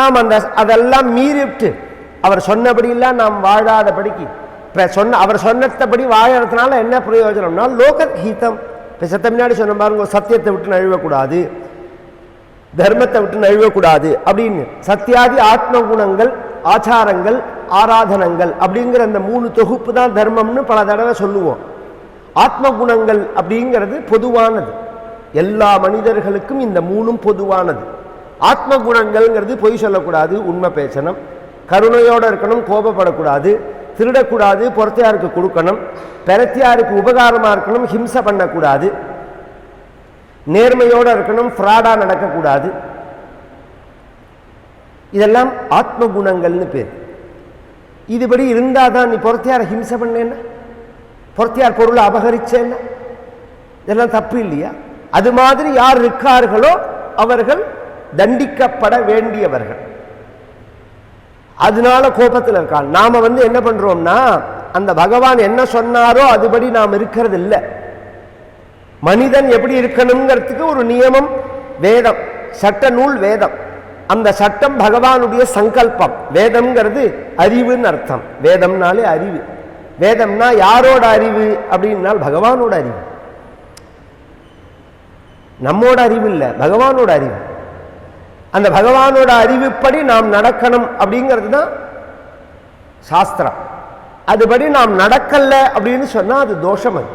நாம் அந்த அதெல்லாம் மீறிவிட்டு அவர் சொன்னபடியெல்லாம் நாம் வாழாதபடிக்கு இப்போ சொன்ன அவர் சொன்னபடி வாழறதுனால என்ன பிரயோஜனம்னா லோக கீதம் இப்போ சத்த முன்னாடி சொன்ன பாருங்க சத்தியத்தை விட்டு நழுவக்கூடாது. தர்மத்தை விட்டு நழுவக்கூடாது. அப்படின்னு. சத்தியாதி ஆத்ம குணங்கள் ஆச்சாரங்கள் ஆராதனங்கள் அப்படிங்கிற அந்த மூணு தொகுப்பு தான் தர்மம்னு பல தடவை சொல்லுவோம். ஆத்ம குணங்கள் அப்படிங்கிறது பொதுவானது. எல்லா மனிதர்களுக்கும் இந்த மூணும் பொதுவானது. ஆத்ம குணங்கள்ங்கிறது பொய் சொல்லக்கூடாது உண்மை பேசணும். கருணையோடு இருக்கணும் கோபப்படக்கூடாது. திருடக்கூடாது பொறத்தையாருக்கு கொடுக்கணும். பெறத்தியாருக்கு உபகாரமாக இருக்கணும் ஹிம்சை பண்ணக்கூடாது. நேர்மையோடு இருக்கணும் ஃப்ராடாக நடக்கக்கூடாது. இதெல்லாம் ஆத்ம குணங்கள்னு பேர். இதுபடி இருந்தால் தான் நீ பொறத்தையாரை ஹிம்சை பண்ணேன்னா? பொறத்தையார் பொருளை அபகரிச்சேன்னா? இதெல்லாம் தப்பு இல்லையா? அது மாதிரி யார் இருக்கார்களோ அவர்கள் தண்டிக்கப்பட வேண்டியவர்கள். அதனால கோபத்தில் இருக்கான் நாம வந்து என்ன பண்றோம்னா அந்த பகவான் என்ன சொன்னாரோ அதுபடி நாம் இருக்கிறது இல்லை மனிதன் எப்படி இருக்கணுங்கிறதுக்கு ஒரு நியமம் வேதம் சட்ட நூல் வேதம். அந்த சட்டம் பகவானுடைய சங்கல்பம். வேதம்ங்கிறது அறிவுன்னு அர்த்தம். வேதம்னாலே அறிவு. வேதம்னா யாரோட அறிவு அப்படின்னால் பகவானோட அறிவு. நம்மோட அறிவு இல்லை பகவானோட அறிவு. அந்த பகவானோட அறிவுப்படி நாம் நடக்கணும் அப்படிங்கிறது தான் சாஸ்திரம். அதுபடி நாம் நடக்கல அப்படின்னு சொன்னால் அது தோஷம் அது.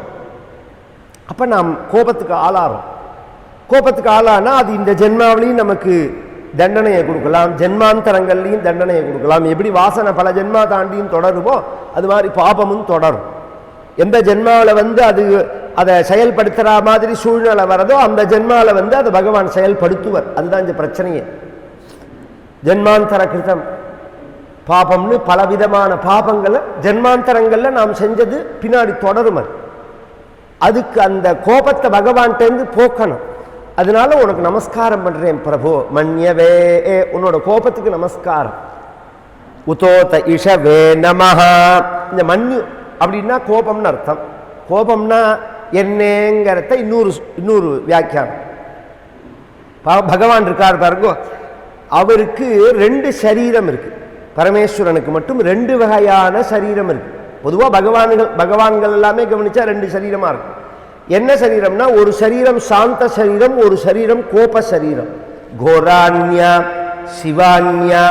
அப்போ நாம் கோபத்துக்கு ஆளாகிறோம் கோபத்துக்கு ஆளானா அது இந்த ஜென்மாவிலையும் நமக்கு தண்டனையை கொடுக்கலாம். ஜென்மாந்தரங்கள்லையும் தண்டனையை கொடுக்கலாம். எப்படி வாசனை பல ஜென்மா தாண்டியும் தொடருமோ அது மாதிரி பாபமும் தொடரும். எந்த ஜென்மாவில் வந்து அது அதை செயல்படுத்துகிற மாதிரி சூழ்நிலை வரதோ அந்த ஜென்மாவில் வந்து அதை பகவான் செயல்படுத்துவர். அதுதான் இந்த பிரச்சனையே. ஜென்மாந்தர கிருதம் பாபம்னு பலவிதமான பாபங்களை ஜென்மாந்தரங்களில் நாம் செஞ்சது பின்னாடி தொடரும் அது. அதுக்கு அந்த கோபத்தை பகவான்கிட்டேருந்து போக்கணும். அதனால உனக்கு நமஸ்காரம் பண்ணுறேன் பிரபு. மன்யவே உன்னோட கோபத்துக்கு நமஸ்காரம். உதோத இஷவே நமஹா. இந்த மன்யு அப்படின்னா கோபம்னு அர்த்தம். கோபம்னா என்னங்கிறத இன்னொரு இன்னொரு வியாக்கியானம். பகவான் இருக்கார் பாருங்க. அவருக்கு ரெண்டு சரீரம் இருக்கு. பரமேஸ்வரனுக்கு மட்டும் ரெண்டு வகையான சரீரம் இருக்கு. பொதுவாக பகவான்கள் பகவான்கள் எல்லாமே கவனிச்சா ரெண்டு சரீரமா இருக்கும். என்ன சரீரம்னா ஒரு சரீரம் சாந்த சரீரம் ஒரு சரீரம் கோப சரீரம். கோராண்யா சிவான்யா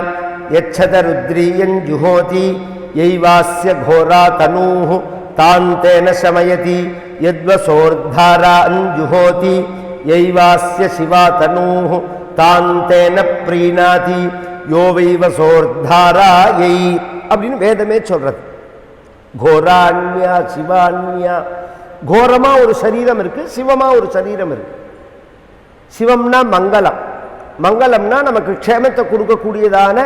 யச்சத ருத்ரீயன் ஜுஹோதி எய்வாஸ்ய கோரா தனூஹு தாந்தேன சமயதி யத்வசோர்தாரான் ஜுஹோதி யைவாஸ்ய சிவா தனூஹு தாந்தேன ப்ரீணாதி யோவைவ சோர்தாரா யை அப்படின்னு வேதமே சொல்றது. கோராண்யா சிவான்யா கோரமாக ஒரு சரீரம் இருக்கு சிவமா ஒரு சரீரம் இருக்கு. சிவம்னா மங்களம். மங்களம்னா நமக்கு க்ஷேமத்தை கொடுக்கக்கூடியதான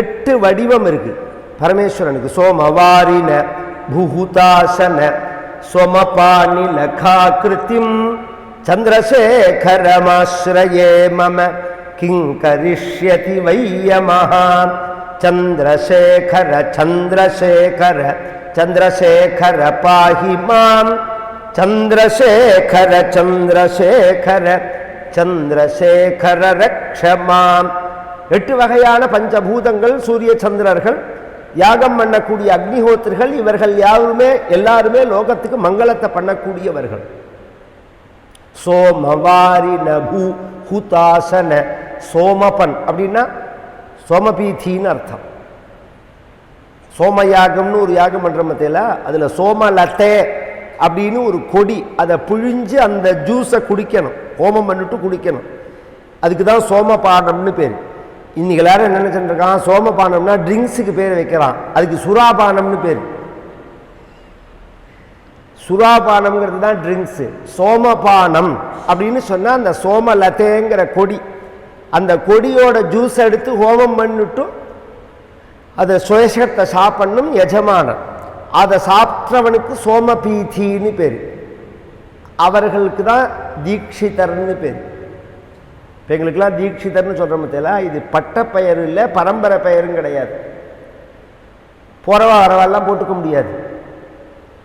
எட்டு வடிவம் இருக்கு. பரமேஸ்வரனுக்கு சோமவாரின புகுதாசன சோமபாணி லகாக்கிருத்திம் சந்திரசேகரமாஸ்ரயே மம. கிங் கரிஷ்யதி வையமஹா சந்திரசேகர சந்திரசேகர சந்திரசேகர பாஹி மாம். சந்திரசேகர சந்திரசேகர சந்திரசேகர ரக்ஷமாம் எட்டு வகையான பஞ்சபூதங்கள் சூரிய சந்திரர்கள் யாகம் பண்ணக்கூடிய அக்னிஹோத்திரிகள் இவர்கள் யாருமே எல்லாருமே லோகத்துக்கு மங்களத்தை பண்ணக்கூடியவர்கள். சோமவாரி நபு ஹுதாசன சோமபன் அப்படின்னா சோமபீதின்னு அர்த்தம். சோமயாகம்னு ஒரு யாகம் பண்ணுற மத்தியில் அதில் சோமலத்தே அப்படின்னு ஒரு கொடி அதை பிழிஞ்சு அந்த ஜூஸை குடிக்கணும். ஹோமம் பண்ணிட்டு குடிக்கணும். அதுக்கு தான் சோமபாடம்னு பேர். இன்னைக்கு எல்லாரும் என்ன நினைச்சிட்டு சோமபானம்னா ட்ரிங்க்ஸுக்கு பேர் வைக்கிறான் அதுக்கு சுறாபானம்னு பேர். சுறாபானம்ங்கிறது தான் ட்ரிங்க்ஸு சோமபானம் அப்படின்னு சொன்னால் அந்த சோமலதேங்கிற கொடி. அந்த கொடியோட ஜூஸ் எடுத்து ஹோமம் பண்ணிட்டும் அதை சுயசத்தை சாப்பிடணும் எஜமானன் அதை சாப்பிட்றவனுக்கு சோமபீதின்னு பேர். அவர்களுக்கு தான் தீட்சிதர்னு பேர். இப்போ எங்களுக்கெல்லாம் தீட்சிதர்னு சொல்கிற மத்தியில் இது பட்ட பெயர் இல்லை பரம்பரை பெயரும் கிடையாது. போறவா வரவாலாம் போட்டுக்க முடியாது.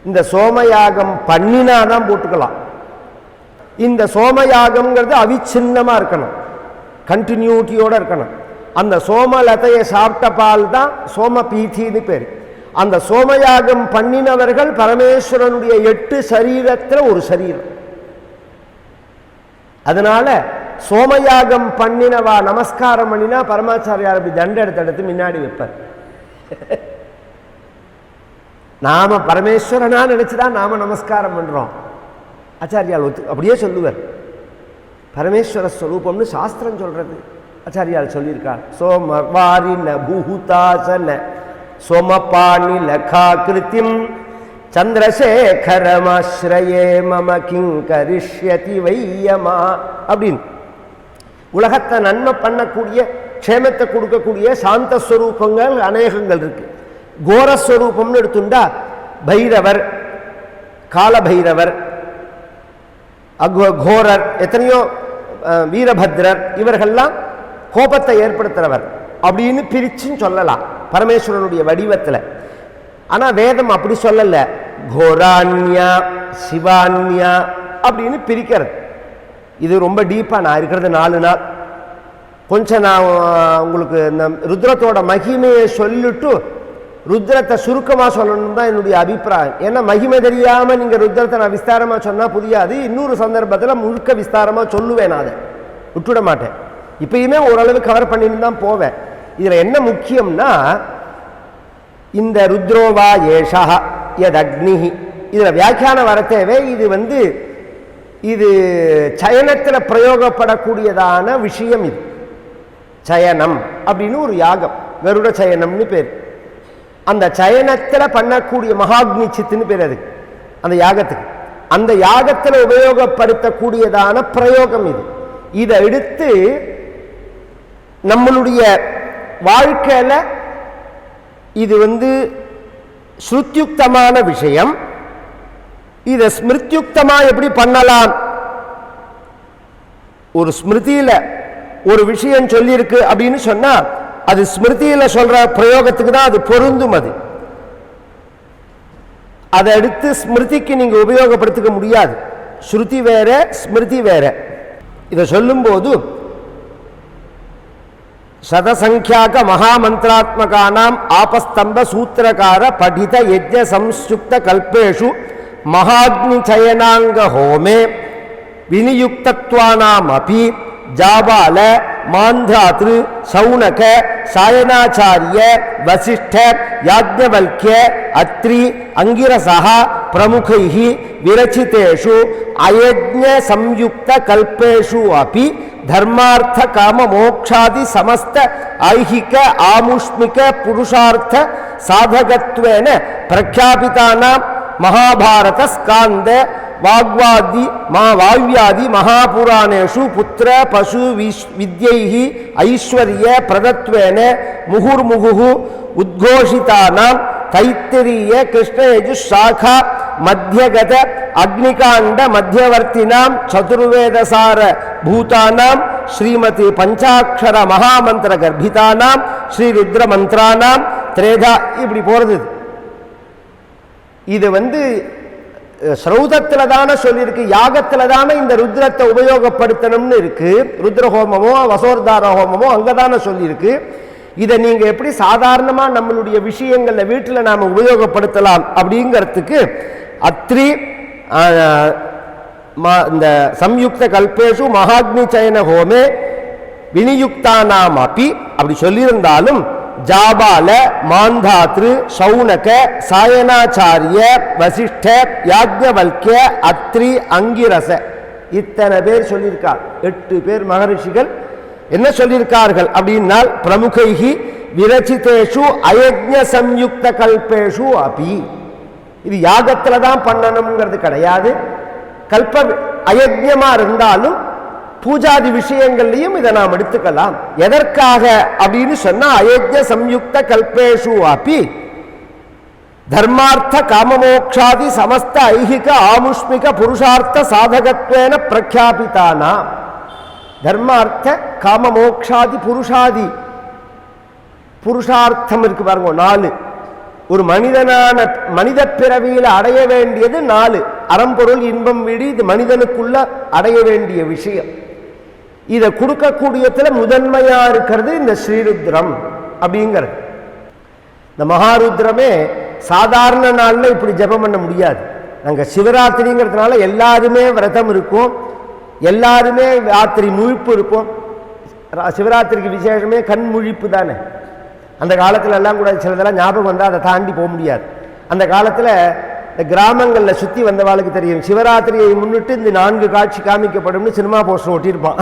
இந்த சோமயாகம் பண்ணினா தான் போட்டுக்கலாம். இந்த சோமயாகம்ங்கிறது அவிச்சின்னமாக இருக்கணும். கண்டினியூட்டியோடு இருக்கணும். அந்த சோமலதையை சாப்பிட்ட பால் தான் சோம பீத்தின்னு பேர். அந்த சோமயாகம் பண்ணினவர்கள் பரமேஸ்வரனுடைய எட்டு சரீரத்தில் ஒரு சரீரம். அதனால சோமயாகம் பண்ணினவா நமஸ்காரம் பண்ணினா பரமாச்சாரியார் அப்படி தண்டை எடுத்து எடுத்து முன்னாடி வைப்பார். நாம பரமேஸ்வரனா நினைச்சுதான் நாம நமஸ்காரம் பண்றோம். ஆச்சாரியால் ஒத்து அப்படியே சொல்லுவார். பரமேஸ்வர ஸ்வரூபம்னு சாஸ்திரம் சொல்றது. ஆச்சாரியால் சொல்லியிருக்கார் சோமவாரின பூஹுதாசன சோமபாணி லகாகிருத்திம் சந்திரசேகரமாஸ்ரயே மம கிங் கரிஷ்யதி வையமா அப்படின்னு. உலகத்தை நன்மை பண்ணக்கூடிய க்ஷேமத்தை கொடுக்கக்கூடிய சாந்த ஸ்வரூபங்கள் அநேகங்கள் இருக்கு. கோரஸ்வரூபம்னு எடுத்துண்டா பைரவர் காலபைரவர் அக்வ கோரர் எத்தனையோ வீரபத்ரர் இவர்கள்லாம் கோபத்தை ஏற்படுத்துறவர் அப்படின்னு பிரிச்சுன்னு சொல்லலாம் பரமேஸ்வரனுடைய வடிவத்தில். ஆனால் வேதம் அப்படி சொல்லலை. கோரான்யா சிவான்யா அப்படின்னு பிரிக்கிறது. இது ரொம்ப டீப்பாக நான் இருக்கிறது நாலு நாள். கொஞ்சம் நான் உங்களுக்கு இந்த ருத்ரத்தோட மகிமையை சொல்லிட்டு ருத்ரத்தை சுருக்கமாக சொல்லணும் தான் என்னுடைய அபிப்பிராயம். ஏன்னா மகிமை தெரியாமல் நீங்கள் ருத்ரத்தை நான் விஸ்தாரமாக சொன்னால் புரியாது. இன்னொரு சந்தர்ப்பத்தில் முழுக்க விஸ்தாரமாக சொல்லுவேன் நான் அதை. விட்டுவிட மாட்டேன். இப்பயுமே ஓரளவு கவர் பண்ணிட்டு தான் போவேன். இதில் என்ன முக்கியம்னா இந்த ருத்ரோவா ஏஷா யத் அக்னிஹி இதில் வியாக்கியானம் வரத்தேவே இது வந்து இது சயனத்தில் பிரயோகப்படக்கூடியதான விஷயம் இது. சயனம் அப்படின்னு ஒரு யாகம். கருட சயனம்னு பேர். அந்த சயனத்தில் பண்ணக்கூடிய மகாக்னி சித்துன்னு பேர் அதுக்கு. அந்த யாகத்துக்கு. அந்த யாகத்தில் உபயோகப்படுத்தக்கூடியதான பிரயோகம் இது. இதை எடுத்து நம்மளுடைய வாழ்க்கையில் இது வந்து ஸ்ருத்யுக்தமான விஷயம். இதை ஸ்மிருத்யுக்தமா எப்படி பண்ணலாம்? ஒரு ஸ்மிருதியில ஒரு விஷயம் சொல்லியிருக்கு அப்படின்னு சொன்னா அது ஸ்மிருதியில சொல்ற பிரயோகத்துக்கு தான் அது பொருந்தும் அது. அதை எடுத்து ஸ்மிருதிக்கு நீங்க உபயோகப்படுத்திக்க முடியாது. ஸ்ருதி வேற ஸ்மிருதி வேற. இதை சொல்லும்போது சதசங்கியாக மகாமந்திராத்மகானாம் ஆபஸ்தம்ப சூத்திரகார படித யஜ்ஞ சம்ஸ்யுக்த கல்பேஷு மகாக்னி சயனாங்க ஹோமே. வினியுக்தத்வானாமபி ஜாபால மாந்திராத்ரு சௌனக சாயனாச்சாரிய வசிஷ்ட யாஜ்ஞவல்க்ய அத்ரி அங்கிரசா பிரமுகைः விரச்சிதேஷு அயஜ்ஞ சம்யுக்த கல்பேஷு அபி தர்மார்த்த காம மோக்ஷாதி சமஸ்த ஐஹிக ஆமுஷ்மிக புருஷார்த்த சாதகத்வேன பிரக்யாபிதானாம் மகாபாரத ஸ்காந்த வாக்வாதி மா வாவ்யாதி மகாபுராணேஷு புத்திர பசு விஷ் வித்யைஹி ஐஸ்வர்ய பிரதத்வேன முகுர்முகு உத்கோஷிதானாம் தைத்திரிய கிருஷ்ணயஜு சாகா மத்தியகத அக்னிகாண்ட மத்தியவர்த்தினாம் சதுர்வேதசார பூதானாம் ஸ்ரீமதி பஞ்சாட்சர மகாமந்திர கர்ப்பிதானாம் ஸ்ரீ ருத்ர மந்திரானாம் திரேதா இப்படி போகிறது இது. வந்து ஸ்ரௌதத்தில் தானே சொல்லியிருக்கு யாகத்தில் தானே இந்த ருத்ரத்தை உபயோகப்படுத்தணும்னு இருக்கு ருத்ர ஹோமமோ வசோர்தார ஹோமமோ அங்கே தானே சொல்லியிருக்கு இதை நீங்கள் எப்படி சாதாரணமாக நம்மளுடைய விஷயங்களில் வீட்டில் நாம் உபயோகப்படுத்தலாம் அப்படிங்கிறதுக்கு அத்ரி ம- இந்த சம்யுக்த கல்பேஷு மகாக்னி சயன ஹோமே வினியுக்தானாம் அப்படி சொல்லியிருந்தாலும் ஜாபால மாந்தாத்ரு சௌனக சாயனாச்சாரிய வசிஷ்ட யாஜ்ஞவல்கிய அத்ரி அங்கிரச. இத்தனை பேர் சொல்லியிருக்கார் எட்டு பேர் மகரிஷிகள். என்ன சொல்லியிருக்கார்கள் அப்படின்னால் பிரமுகைகி விரச்சிதேஷு அயஜ்ஞ சம்யுக்த கல்பேஷு அபி. இது யாகத்தில் தான் பண்ணணுங்கிறது கிடையாது. கல்ப அயஜ்யமா இருந்தாலும் பூஜாதி விஷயங்கள்லையும் இதை நாம் எடுத்துக்கலாம். எதற்காக அப்படின்னு சொன்னா அயோக்கிய சம்யுக்த கல்பேஷு அப்பி தர்மார்த்த காமமோக்ஷாதி சமஸ்த ஐகிக ஆமுஷ்மிக புருஷார்த்த சாதகத்வேன பிரக்யாபித்தானா தர்மார்த்த காமமோக்ஷாதி புருஷாதி. புருஷார்த்தம் இருக்கு பாருங்க நாலு. ஒரு மனிதனான மனித பிறவியில் அடைய வேண்டியது நாலு. அறம்பொருள் இன்பம் வீடு இது மனிதனுக்குள்ள அடைய வேண்டிய விஷயம். இதை கொடுக்கக்கூடியத்தில் முதன்மையா இருக்கிறது இந்த ஸ்ரீருத்ரம் அப்படிங்கிறது இந்த மகாருத்ரமே சாதாரண நாளில் இப்படி ஜெபம் பண்ண முடியாது. நாங்கள் சிவராத்திரிங்கிறதுனால எல்லாருமே விரதம் இருக்கும். எல்லாருமே ராத்திரி முழிப்பு இருப்போம் சிவராத்திரிக்கு விசேஷமே கண் முழிப்பு தானே. அந்த காலத்தில் எல்லாம் கூட சிலதெல்லாம் ஞாபகம் வந்தால் அதை தாண்டி போக முடியாது. அந்த காலத்தில் இந்த கிராமங்களில் சுற்றி வந்தவாளுக்கு தெரியும். சிவராத்திரியை முன்னிட்டு இந்த நான்கு காட்சி காமிக்கப்படும்னு சினிமா போஸ்டர் ஒட்டியிருப்பான்.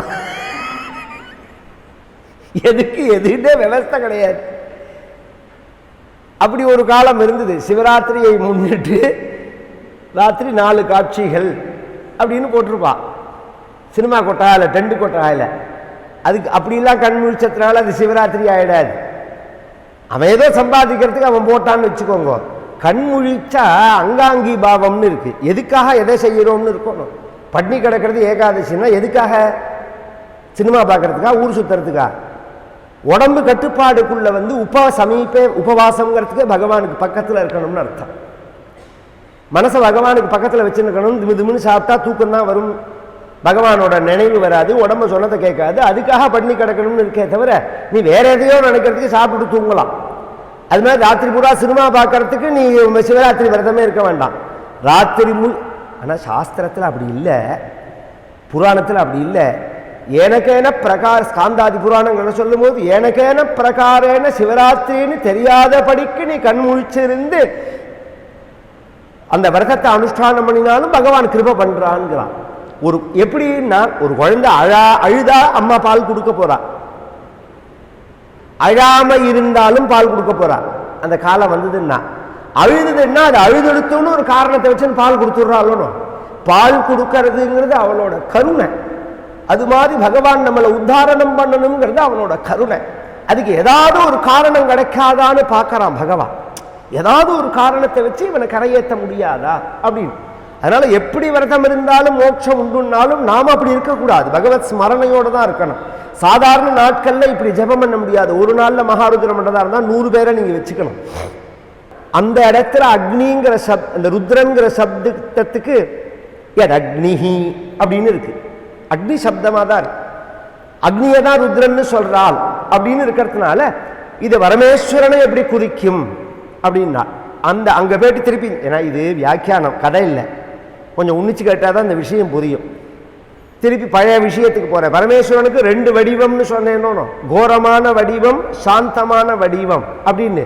எதுக்கு எதுன்னே விவஸ்தை கிடையாது. அப்படி ஒரு காலம் இருந்தது. சிவராத்திரியை முன்னிட்டு ராத்திரி நாலு காட்சிகள் அப்படின்னு போட்டிருப்பான் சினிமா கொட்டாயில் டெண்டு கொட்டாயில். அதுக்கு அப்படிலாம் கண் முழிச்சதுனால அது சிவராத்திரி ஆயிடாது. அவன் ஏதோ சம்பாதிக்கிறதுக்கு அவன் போட்டான்னு வச்சுக்கோங்க. கண் முழிச்சா அங்காங்கி பாவம்னு இருக்கு. எதுக்காக எதை செய்யறோம்னு இருக்கணும். பட்னி கிடக்கிறது ஏகாதசின்னா எதுக்காக? சினிமா பார்க்கறதுக்கா? ஊர் சுத்துறதுக்கா? உடம்பு கட்டுப்பாடுக்குள்ள வந்து உப சமீபே உபவாசங்கிறதுக்கே பகவானுக்கு பக்கத்தில் இருக்கணும்னு அர்த்தம். மனசை பகவானுக்கு பக்கத்தில் வச்சுருக்கணும் திமு திமுன்னு சாப்பிட்டா தூக்கம் தான் வரும். பகவானோட நினைவு வராது உடம்பு சொன்னதை கேட்காது. அதுக்காக பண்ணி கிடக்கணும்னு இருக்கே தவிர நீ வேற எதையோ நினைக்கிறதுக்கு சாப்பிட்டு தூங்கலாம். அது மாதிரி ராத்திரி பூரா சினிமா பார்க்கறதுக்கு நீ சிவராத்திரி விரதமே இருக்க வேண்டாம். ராத்திரி மு ஆனால் சாஸ்திரத்தில் அப்படி இல்லை. புராணத்தில் அப்படி இல்லை. எனக்கேன பிரகார ஸ்காந்தாதி புராணங்களை சொல்லும்போது எனக்கேன பிரகாரேன சிவராத்திரின்னு தெரியாதபடிக்கு நீ கண் முழிச்சிருந்து அந்த விரதத்தை அனுஷ்டானம் பண்ணினாலும் பகவான் கிருப பண்றான்ங்கிறான் ஒரு எப்படின்னா ஒரு குழந்தை அழா அழுதா அம்மா பால் கொடுக்க போறா. அழாம இருந்தாலும் பால் கொடுக்க போறா. அந்த காலம் வந்ததுன்னா அழுதுன்னா அது அழுதெடுத்தோன்னு ஒரு காரணத்தை வச்சு பால் கொடுத்துட்றாளோ பால் கொடுக்கறதுங்கிறது அவளோட கருணை. அது மாதிரி பகவான் நம்மளை உத்தாரணம் பண்ணணுங்கிறது அவனோட கருணை. அதுக்கு ஏதாவது ஒரு காரணம் கிடைக்காதான்னு பார்க்கறான் பகவான். ஏதாவது ஒரு காரணத்தை வச்சு இவனை கரையேற்ற முடியாதா? அப்படின்னு. அதனால எப்படி விரதம் இருந்தாலும் மோட்சம் உண்டுன்னாலும் நாம அப்படி இருக்கக்கூடாது. பகவத் ஸ்மரணையோடு தான் இருக்கணும். சாதாரண நாட்கள்ல இப்படி ஜெபம் பண்ண முடியாது. ஒரு நாள்ல மகாருத்ரம் பண்ணுறதா இருந்தால் நூறு பேரை நீங்க வச்சுக்கணும். அந்த இடத்துல அக்னிங்கிற சப் அந்த ருத்ரங்கிற சப்தத்துக்கு எத் அக்னிஹி அப்படின்னு இருக்கு. அக்னி சப்தமாக தான் இருக்கு அக்னியை தான் ருத்ரன்னு சொல்கிறாள் அப்படின்னு இருக்கிறதுனால இது பரமேஸ்வரனை எப்படி குறிக்கும்? அப்படின்னா அந்த அங்கே போயிட்டு திருப்பி ஏன்னா இது வியாக்கியானம் கதை இல்லை. கொஞ்சம் உன்னிச்சு கேட்டால் தான் இந்த விஷயம் புரியும். திருப்பி பழைய விஷயத்துக்கு போகிறேன் பரமேஸ்வரனுக்கு ரெண்டு வடிவம்னு சொன்னேன்னு கோரமான வடிவம் சாந்தமான வடிவம் அப்படின்னு.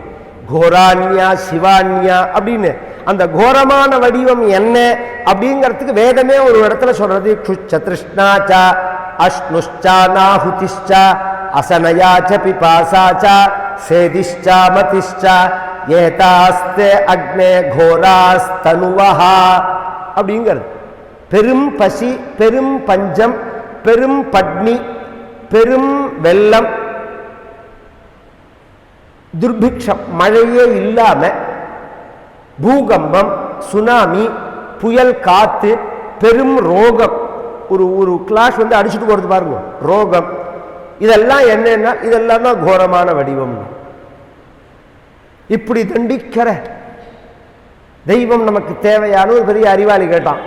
கோரான்யா சிவான்யா அப்படின்னு. அந்த கோரமான வடிவம் என்ன அப்படிங்கிறதுக்கு வேதமே ஒரு இடத்துல சொல்றது. க்ஷுச்ச திருஷ்ணாச்சா அஷ்ணுஷ்சா நாஹுதிஷ்சா அசனயாச்ச பிபாசாச்சா சேதிஷ்சா மதிஷ்சா ஏதாஸ்தே அக்னே கோராஸ்தனுவஹா அப்படிங்கிறது. பெரும் பசி பெரும் பஞ்சம் பெரும் பட்னி பெரும் வெள்ளம் துர்பிக்ஷம் மழையே இல்லாம பூகம்பம் சுனாமி புயல் காத்து பெரும் ரோகம். ஒரு ஒரு கிளாஸ் வந்து அடிச்சுட்டு போகிறது பாருங்க. ரோகம். இதெல்லாம் என்னன்னா இதெல்லாம் தான் கோரமான வடிவம். இப்படி தண்டிக்கிற தெய்வம் நமக்கு தேவையான ஒரு பெரிய அறிவாளி கேட்டான்.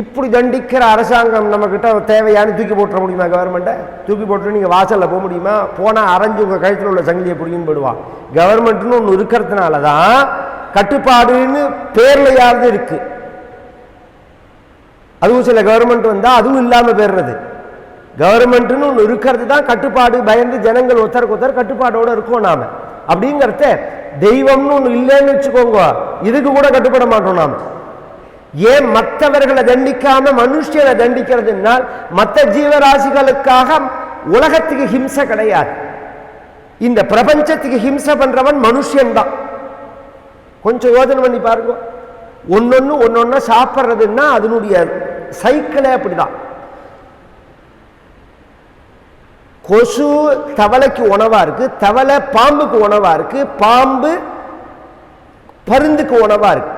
இப்படி தண்டிக்கிற அரசாங்கம் நம்மக்கிட்ட தேவையானு தூக்கி போட்டுற முடியுமா கவர்மெண்ட்டை தூக்கி போட்டு நீங்கள் வாசலில் போக முடியுமா? போனால் அரைஞ்சு உங்கள் கழுத்தில் உள்ள சங்கிலியை பிடிக்குன்னு போடுவான் கவர்மெண்ட்னு ஒன்று இருக்கிறதுனால தான் கட்டுப்பாடுன்னு பேர்லையாவது இருக்கு? அதுவும் சில கவர்மெண்ட் வந்தால் அதுவும் இல்லாமல் போயிடுறது. கவர்மெண்ட்னு ஒன்று இருக்கிறது தான் கட்டுப்பாடு பயந்து ஜனங்கள் ஒருத்தருக்கு ஒருத்தர் கட்டுப்பாடோடு இருக்கோம் நாம. அப்படிங்கிறத தெய்வம்னு ஒன்று இல்லைன்னு வச்சுக்கோங்க. இதுக்கு கூட கட்டுப்பட மாட்டோம் நாம். ஏன் மற்றவர்களை தண்டிக்காம மனுஷனை தண்டிக்கிறதுனால் மற்ற ஜீவராசிகளுக்காக உலகத்துக்கு ஹிம்சை கிடையாது. இந்த பிரபஞ்சத்துக்கு ஹிம்சை பண்றவன் மனுஷன்தான். கொஞ்சம் யோசனை பண்ணி பாருங்க. ஒன்னொன்னு ஒன்னொன்னா சாப்பிட்றதுன்னா அதனுடைய சைக்கிளே அப்படிதான். கொசு தவளைக்கு உணவா இருக்கு தவளை பாம்புக்கு உணவா இருக்கு பாம்பு பருந்துக்கு உணவா இருக்கு.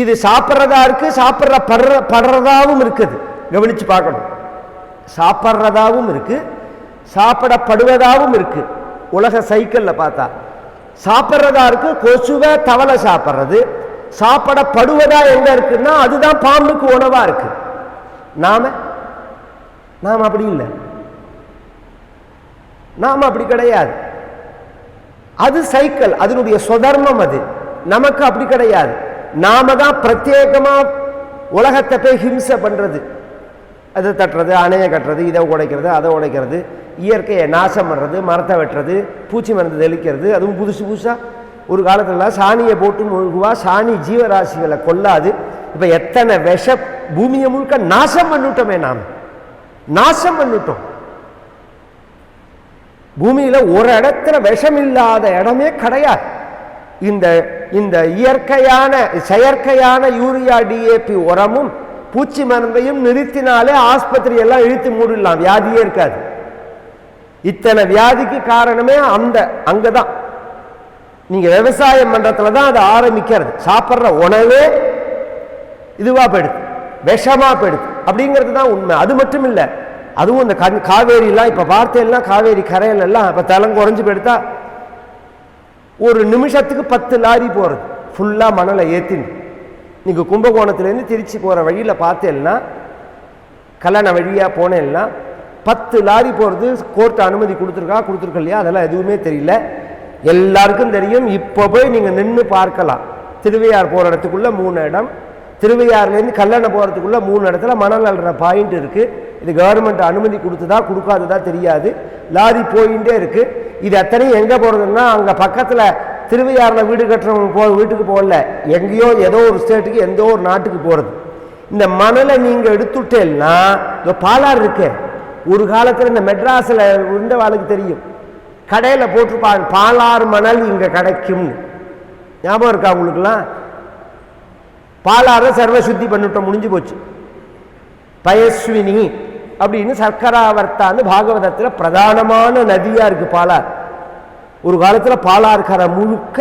இது சாப்பிட்றதா இருக்கு சாப்பிட்ற படுற படுறதாவும் இருக்குது. கவனிச்சு பார்க்கணும். சாப்பிட்றதாவும் இருக்கு சாப்பிடப்படுவதாகவும் இருக்கு. உலக சைக்கிளில் பார்த்தா. சாப்பிட்றதா இருக்கு? கொசுவை தவளை சாப்பிட்றது. சாப்பிடப்படுவதா எங்க இருக்குன்னா அதுதான் பாம்புக்கு உணவா இருக்கு. நாம? நாம் அப்படி இல்லை. நாம் அப்படி கிடையாது. அது சைக்கிள் அதனுடைய சுதர்மம் அது. நமக்கு அப்படி கிடையாது. நாம தான் பிரத்யேகமாக உலகத்தை போய் ஹிம்சை பண்ணுறது அதை தட்டுறது அணையை கட்டுறது இதை உடைக்கிறது அதை உடைக்கிறது. இயற்கையை நாசம் பண்ணுறது மரத்தை வெட்டுறது பூச்சி மருந்து தெளிக்கிறது அதுவும் புதுசு புதுசாக ஒரு காலத்துலலாம் சாணியை போட்டு முழுகுவா சாணி ஜீவராசிகளை கொல்லாது. இப்போ எத்தனை விஷ பூமியை முழுக்க நாசம் பண்ணிட்டோமே நாம். நாசம் பண்ணிட்டோம். பூமியில் ஒரு இடத்துல விஷம் இல்லாத இடமே கிடையாது. இந்த இந்த இயற்கையான செயற்கையான யூரியா டிஏபி உரமும் பூச்சி மருந்தையும் நிறுத்தினாலே ஆஸ்பத்திரி எல்லாம் இழுத்து மூடிடலாம். வியாதியே இருக்காது. இத்தனை வியாதிக்கு காரணமே அந்த அங்கே தான் நீங்கள் விவசாயம் பண்றதுல தான் அது ஆரம்பிக்கிறது. சாப்பிட்ற உணவே இதுவாக போயிடுது. விஷமா போயிடுது. அப்படிங்கிறது தான் உண்மை. அது மட்டும் இல்லை அதுவும் இந்த கண் காவேரிலாம் இப்போ வார்த்தையெல்லாம் காவேரி கரையிலெல்லாம் இப்போ தலம் குறைஞ்சி போயிடுத்தா ஒரு நிமிஷத்துக்கு பத்து லாரி போகிறது ஃபுல்லாக மணலை ஏற்றின்னு நீங்கள் கும்பகோணத்துலேருந்து திருச்சி போகிற வழியில் பார்த்தேன்னா கல்யாண வழியாக போனேன்னா பத்து லாரி போகிறது கோர்ட் அனுமதி கொடுத்துருக்கா கொடுத்துருக்க இல்லையா? அதெல்லாம் எதுவுமே தெரியல. எல்லாருக்கும் தெரியும். இப்போ போய் நீங்கள் நின்று பார்க்கலாம். திருவையார் போகிற இடத்துக்குள்ளே மூணு இடம். திருவையாறுலேருந்து கல்லணை போகிறதுக்குள்ளே மூணு இடத்துல மணல் அள்ளுற பாயிண்ட் இருக்குது இது கவர்மெண்ட் அனுமதி கொடுத்ததா கொடுக்காததா தெரியாது. லாரி போயிட்டே இருக்குது இது அத்தனையும் எங்கே போகிறதுன்னா அங்கே பக்கத்தில் திருவையாறில் வீடு கட்டுறவங்க போ வீட்டுக்கு போகல. எங்கேயோ ஏதோ ஒரு ஸ்டேட்டுக்கு எந்த ஒரு நாட்டுக்கு போகிறது இந்த மணலை நீங்கள் எடுத்துட்டேன்னா இந்த பாலாறு இருக்கு. ஒரு காலத்தில் இந்த மெட்ராஸில் இருந்த வாழ்க்கை தெரியும். கடையில் போட்டிருப்பாங்க பாலாறு மணல் இங்கே கிடைக்கும்னு. ஞாபகம் இருக்கா உங்களுக்குலாம் பாலாறு சர்வ சுத்தி பண்ணிட்டோம் முடிஞ்சு போச்சு. பயஸ்வினி அப்படின்னு சர்க்கராவர்த்தான்னு பாகவதத்தில் பிரதானமான நதியாக இருக்குது பாலார் ஒரு காலத்தில் பாலார்கரை முழுக்க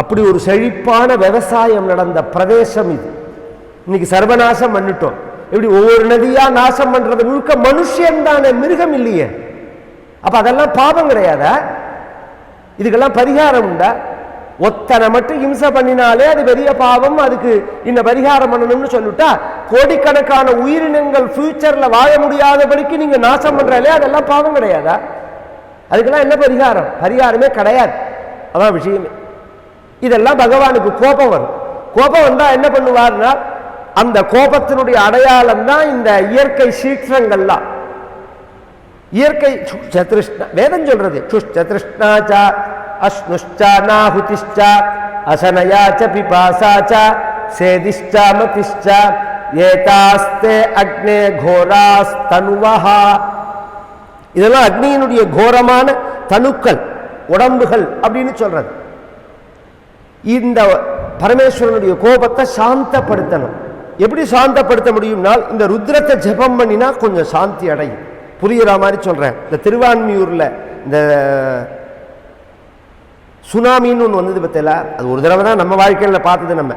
அப்படி ஒரு செழிப்பான விவசாயம் நடந்த பிரதேசம் இது. இன்னைக்கு சர்வநாசம் பண்ணிட்டோம். இப்படி ஒவ்வொரு நதியாக நாசம் பண்ணுறது முழுக்க மனுஷன்தானே மிருகம் இல்லையே. அப்போ அதெல்லாம் பாவம் கிடையாதா? இதுக்கெல்லாம் பரிகாரம் உண்டா? ஒத்தனை மட்டும் இம்சை பண்ணினாலே அது பெரிய பாவம் அதுக்கு இந்த பரிகாரம் பண்ணணும்னு சொல்லிட்டா கோடிக்கணக்கான உயிரினங்கள் ஃபியூச்சரில் வாழ முடியாதபடிக்கு நீங்கள் நாசம் பண்ணுறாலே அதெல்லாம் பாவம் கிடையாதா? அதுக்கெல்லாம் என்ன பரிகாரம்? பரிகாரமே கிடையாது. அதான் விஷயமே. இதெல்லாம் பகவானுக்கு கோபம் வரும். கோபம் வந்தால் என்ன பண்ணுவார்னா அந்த கோபத்தினுடைய அடையாளம் தான் இந்த இயற்கை சீற்றங்கள்லாம். இயற்கை சத்ருஷ்ணா வேதம் சொல்றது. சுஷ்சத்ருஷ்ணாச்சா அஸ்னுஷ்சா நாஹுதிஷ்ச அசனயாச்ச பிபாசாச்ச சேதிஷ்சா மதிஷ்ச ஏதாஸ்தே அக்னே கோராஸ்தனுவஹா. இதெல்லாம் அக்னியினுடைய கோரமான தணுக்கள் உடம்புகள் அப்படின்னு சொல்றது. இந்த பரமேஸ்வரனுடைய கோபத்தை சாந்தப்படுத்தணும். எப்படி சாந்தப்படுத்த முடியும்னால் இந்த ருத்ரத்தை ஜெபம் பண்ணினா கொஞ்சம் சாந்தி அடையும். புரியுற மாதிரி சொல்றேன். இந்த திருவான்மியூர்ல இந்த சுனாமின்னு ஒன்று வந்தது பத்தில அது ஒரு தடவை தான் நம்ம வாழ்க்கையில் பார்த்தது நம்ம.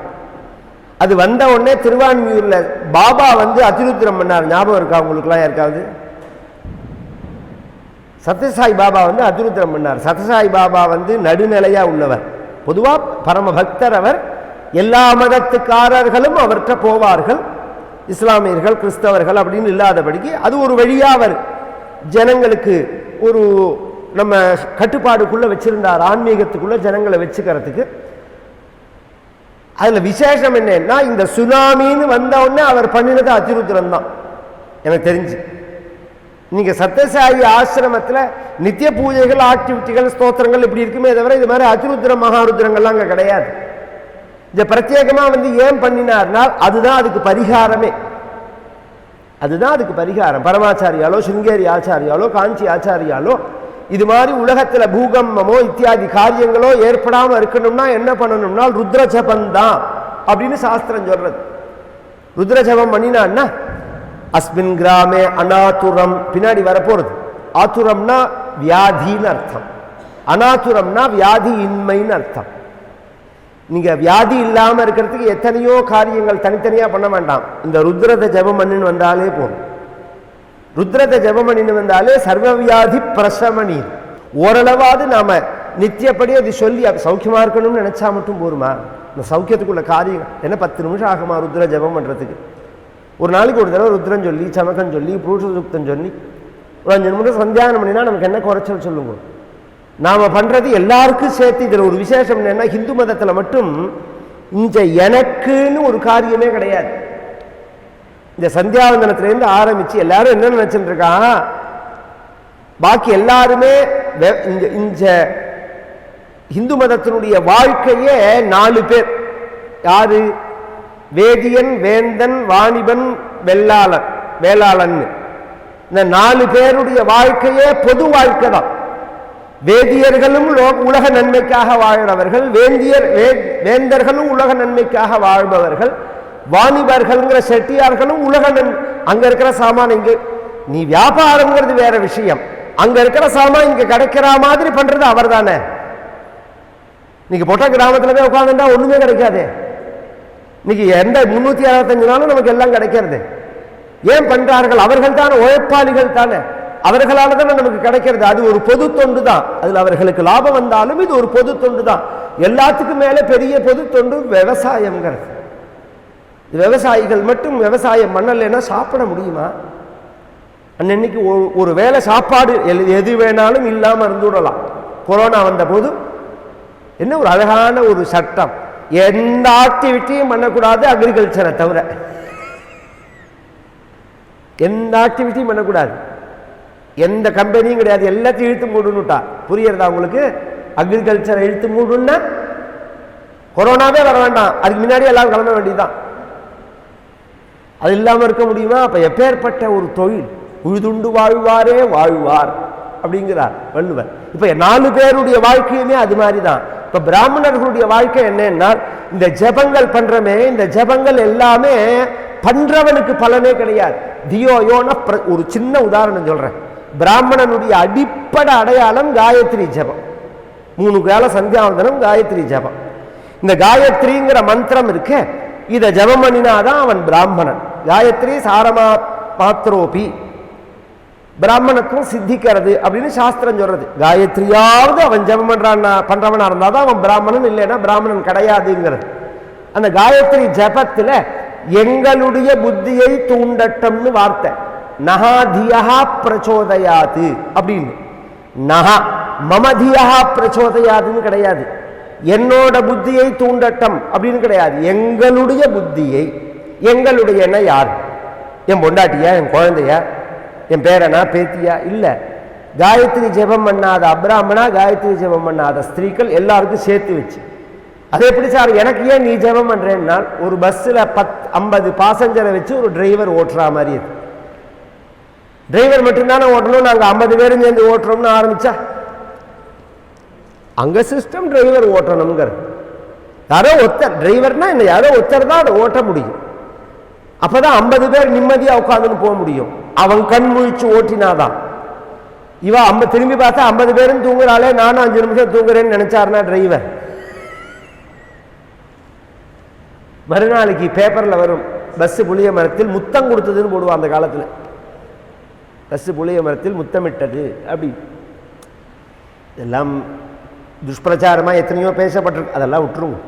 அது வந்த உடனே திருவான்மியூரில் பாபா வந்து அதிருத்திரம் பண்ணார். ஞாபகம் இருக்கா? உங்களுக்குலாம் யாருக்காவது? சத்யசாய் பாபா வந்து அதிருத்திரம் பண்ணார். சத்யசாய் பாபா வந்து நடுநிலையாக உள்ளவர். பொதுவாக பரம பக்தர் அவர் எல்லா மதத்துக்காரர்களும் அவர்கிட்ட போவார்கள். இஸ்லாமியர்கள் கிறிஸ்தவர்கள் அப்படின்னு இல்லாதபடிக்கு அது ஒரு வழியாக அவர் ஜனங்களுக்கு ஒரு நம்ம கட்டுப்பாடுக்குள்ளே வச்சிருந்தார். ஆன்மீகத்துக்குள்ள ஜனங்களை வச்சுக்கிறதுக்கு. அதில் விசேஷம் என்னன்னா இந்த சுனாமின்னு வந்தவுடனே அவர் பண்ணினது அத்திருத்திரம் தான். எனக்கு தெரிஞ்சு. நீங்கள் சத்யசாயி ஆசிரமத்தில் நித்திய பூஜைகள் ஆக்டிவிட்டிகள் ஸ்தோத்திரங்கள் இப்படி இருக்குமே தவிர இது மாதிரி அதிருத்ர மகாருத்திரங்கள்லாம் அங்கே கிடையாது. இந்த பிரத்யேகமாக வந்து ஏன் பண்ணினார்னால் அதுதான் அதுக்கு பரிகாரமே. அதுதான் அதுக்கு பரிகாரம். பரமாச்சாரியாலோ சிங்கேரி ஆச்சாரியாலோ காஞ்சி ஆச்சாரியாலோ இது மாதிரி உலகத்தில் பூகம்பமோ இத்தியாதி காரியங்களோ ஏற்படாமல் இருக்கணும்னா என்ன பண்ணணும்னால் ருத்ர தான் அப்படின்னு சாஸ்திரம் சொல்றது. ருத்ரஜபம் பண்ணினான்னா அஸ்மின் கிராமே அனாதுரம். பின்னாடி வரப்போறது. ஆத்துரம்னா வியாதின்னு அர்த்தம். அனாதுரம்னா வியாதி இன்மைன்னு அர்த்தம். நீங்க வியாதி இல்லாம இருக்கிறதுக்கு எத்தனையோ காரியங்கள் தனித்தனியா பண்ண வேண்டாம். இந்த ருத்ரத ஜெபம் பண்ணின்னு வந்தாலே போதும். ருத்ரத ஜெபம் பண்ணின்னு வந்தாலே சர்வவியாதி பிரசமணி. ஓரளவாவது நாம நித்தியப்படி அது சொல்லி அப்ப சௌக்கியமா இருக்கணும்னு நினைச்சா மட்டும் போருமா? இந்த சௌக்கியத்துக்குள்ள காரியம். என்ன பத்து நிமிஷம் ஆகுமா ருத்ர ஜெபம் பண்றதுக்கு? ஒரு நாளைக்கு ஒரு தடவை ருத்ரன் சொல்லி சமக்கன் சொல்லி புருஷ சுத்தம் சொல்லி ஒரு அஞ்சு நிமிடம் சந்தியானம் பண்ணினா நமக்கு என்ன குறைச்சல் சொல்லுங்க? நாம பண்றது எல்லாருக்கும் சேர்த்து இதில் ஒரு விசேஷம் என்னன்னா ஹிந்து மதத்தில் மட்டும் இந்த எனக்குன்னு ஒரு காரியமே கிடையாது. இந்த சந்தியாவந்தனத்துலேருந்து ஆரம்பிச்சு எல்லாரும் என்ன நினச்சிட்டு இருக்கான் பாக்கி எல்லாருமே இந்த இந்த இந்து மதத்தினுடைய வாழ்க்கையே நாலு பேர். யாரு? வேதியன் வேந்தன் வாணிபன் வெள்ளாளன் வேளாளன் இந்த நாலு பேருடைய வாழ்க்கையே பொது வாழ்க்கை தான். வேதியர்களும் உலக நன்மைக்காக வாழ்கிறவர்கள் வேந்தியர் வே- வேந்தர்களும் உலக நன்மைக்காக வாழ்பவர்கள் வாணிபர்கள்ங்கிற செட்டியார்களும் உலக நன் அங்க இருக்கிற சாமான் இங்கே. நீ வியாபாரம்ங்கிறது வேற விஷயம். அங்க இருக்கிற சாமான் இங்க கிடைக்கிற மாதிரி பண்றது அவர்தானே. நீங்க போட்டால் கிராமத்துல போய் உட்காந்துட்டா ஒண்ணுமே கிடைக்காதே. இன்னைக்கு எந்த முன்னூத்தி அறுபத்தஞ்சு நாளும் நமக்கு எல்லாம் கிடைக்கிறது. ஏன் பண்றார்கள்? அவர்கள் தானே உழைப்பாளிகள் தானே. அவர்களால தானே நமக்கு கிடைக்கிறது. அது ஒரு பொது தொண்டு தான். அதுல அவர்களுக்கு லாபம் வந்தாலும் இது ஒரு பொது தொண்டு தான். எல்லாத்துக்கும் மேல பெரிய பொது தொண்டு விவசாயம்ங்கிறது. விவசாயிகள் மட்டும் விவசாயம் பண்ணலைன்னா சாப்பிட முடியுமா? அன்னைக்கு ஒரு- ஒரு வேளை சாப்பாடு எது வேணாலும் இல்லாமல் இருந்துவிடலாம் கொரோனா வந்த போது என்ன ஒரு அழகான ஒரு சட்டம். எந்த ஆக்டிவிட்டியும் பண்ணக்கூடாது அக்ரிகல்ச்சரை தவிர. எந்த ஆக்டிவிட்டியும் பண்ணக்கூடாது. எந்த கம்பெனியும் கிடையாது. எல்லாத்தையும் இழுத்து மூடுன்னுட்டா. புரியறதா உங்களுக்கு? அக்ரிகல்ச்சரை இழுத்து மூடுன்னா கொரோனாவே வர வேண்டாம். அதுக்கு முன்னாடி எல்லாரும் கிளம்ப வேண்டியதுதான். அது இல்லாமல் இருக்க முடியுமா? அப்போ எப்பேற்பட்ட ஒரு தொழில்? உழுதுண்டு வாழ்வாரே வாழ்வார். அப்படிங்கிறார் வள்ளுவர். இப்ப நாலு பேருடைய வாழ்க்கையுமே அது மாதிரி தான் இப்போ பிராமணர்களுடைய வாழ்க்கை என்னன்னா இந்த ஜெபங்கள் பண்ணுறமே இந்த ஜெபங்கள் எல்லாமே பண்ணுறவனுக்கு பலனே கிடையாது. தியோ ஒரு சின்ன உதாரணம் சொல்கிறேன் பிராமணனுடைய அடிப்படை அடையாளம் காயத்ரி ஜெபம். மூணு கால சந்தியாவந்தனம் காயத்ரி ஜெபம். இந்த காயத்ரிங்கிற மந்திரம் இருக்கு. இதை ஜபம் பண்ணினாதான் அவன் பிராமணன். காயத்ரி சாரமா மாத்திரோபி பிராமணத்துவம் சித்திக்கிறது அப்படின்னு சாஸ்திரம் சொல்றது. காயத்ரியாவது அவன் ஜெபம் பண்றான் பண்றவனா இருந்தாதான் அவன் பிராமணன் இல்லைன்னா பிராமணன் கிடையாதுங்கிறது. அந்த காயத்ரி ஜபத்துல எங்களுடைய புத்தியை தூண்டட்டம்னு வார்த்தை. நகாதியா பிரச்சோதயாது அப்படின்னு. நகா மமதியா பிரச்சோதயாதுன்னு கிடையாது. என்னோட புத்தியை தூண்டட்டம் அப்படின்னு கிடையாது. எங்களுடைய புத்தியை எங்களுடைய யார்? என் பொண்டாட்டியா என் குழந்தையா என் பேரனா பேத்தியா? இல்லை. காயத்ரி ஜெபம் பண்ணாத அப்ராமணா காயத்ரி ஜெபம் பண்ணாத ஸ்திரீகள் எல்லாருக்கும் சேர்த்து வச்சு. அது எப்படி சார் எனக்கு ஏன் நீ ஜெபம் பண்ணுறேன்னா ஒரு பஸ்ஸில் பத் ஐம்பது பாசஞ்சரை வச்சு ஒரு டிரைவர் ஓட்டுற மாதிரி இது டிரைவர் மட்டும்தானே ஓட்டணும் நாங்கள் ஐம்பது பேரும் சேர்ந்து ஓட்டுறோம்னு ஆரம்பித்தா அங்கே சிஸ்டம் டிரைவர் ஓட்டணுங்கிறது யாரோ ஒருத்தர் டிரைவர்னால் என்ன? யாரோ ஒருத்தர் தான் அதை ஓட்ட முடியும். அப்பதான் ஐம்பது பேர் நிம்மதியா உட்காந்துன்னு போக முடியும். அவன் கண் முழிச்சு ஓட்டினாதான். இவ அம்ப திரும்பி பார்த்தா ஐம்பது பேரும் தூங்குறாளே நானும் அஞ்சு நிமிஷம் தூங்குறேன்னு நினைச்சாருன்னா டிரைவர் மறுநாளைக்கு பேப்பர்ல வரும் பஸ் புளிய மரத்தில் முத்தம் கொடுத்ததுன்னு போடுவான் அந்த காலத்துல. பஸ் புளிய மரத்தில் முத்தமிட்டது அப்படி. எல்லாம் துஷ்பிரச்சாரமா எத்தனையோ பேசப்பட்டிருக்கு அதெல்லாம் விட்டுருவோம்.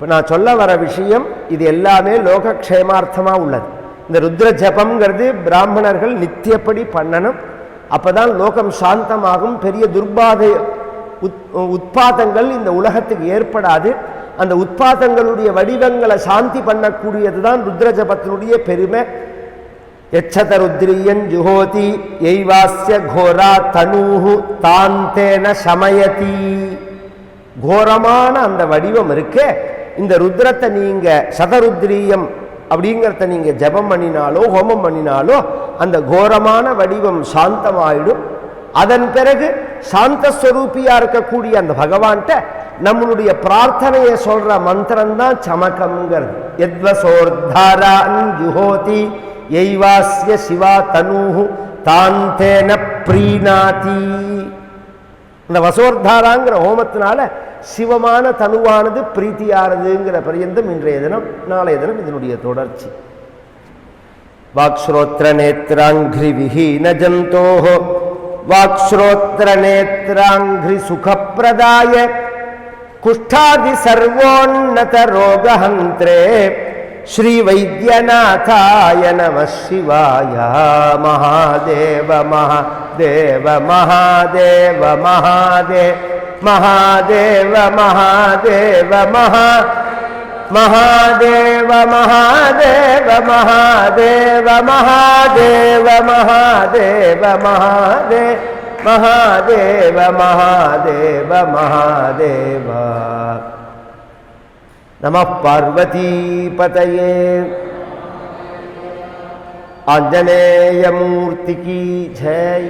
இப்போ நான் சொல்ல வர விஷயம் இது எல்லாமே லோகக்ஷேமார்த்தமாக உள்ளது. இந்த ருத்ர ஜபம்ங்கிறது பிராமணர்கள் நித்தியப்படி பண்ணணும். அப்பதான் லோகம் சாந்தமாகும். பெரிய துர்பாதை உத் உத்பாதங்கள் இந்த உலகத்துக்கு ஏற்படாது. அந்த உத்பாதங்களுடைய வடிவங்களை சாந்தி பண்ணக்கூடியது தான் ருத்ர ஜபத்தினுடைய பெருமை. எச்சத ருத்ரியன் ஜுஹோதி எய்வாஸ்ய கோரா தனூஹு தாந்தேன சமயதி. கோரமான அந்த வடிவம் இருக்கே. இந்த ருத்ரத்தை நீங்க சதருத்ரீயம் அப்படிங்கிறத நீங்க ஜெபம் பண்ணினாலோ ஹோமம் பண்ணினாலோ அந்த கோரமான வடிவம் சாந்தமாயிடும். அதன் பிறகு சாந்தஸ்வரூபியாக இருக்கக்கூடிய அந்த பகவான்கிட்ட நம்மளுடைய பிரார்த்தனையை சொல்கிற மந்திரம்தான் சமக்கம்ங்கிறது. எத்வசோர்தாரான் யுஹோதி எய்வாஸ்ய சிவா தனூஹு தாந்தேன பிரீனாதி இந்த வசோர்தாராங்கிற ஹோமத்தினால சிவமான தனுவானது பிரீத்தியானதுங்கிற பரியந்தம் இன்றைய தினம் நாளைய தினம் இதனுடைய தொடர்ச்சி. வாக்ஸ்ரோத்திர நேத்ராங்கிரி விஹீன ஜந்தோ வாக்ஸ்ரோத்திர நேத்ராங்கிரி சுகப்பிரதாய குஷ்டாதி சர்வோன்னத ரோகஹந்திரே ஸ்ரீ வைத்தியநாதாய நம சிவாய மகாதேவ மகாதேவ மகாதேவ மகாதேவ மகாதே மகாதேவ மகாதேவ மகா மகாதேவ மகாதேவ மகாதேவ மகாதேவ மகாதேவ மகாதே மகாதேவ மகாதேவ மகாதேவ நம பார்வதீபதயே ஆஞ்சநேயமூர்த்திக்கு ஜெய்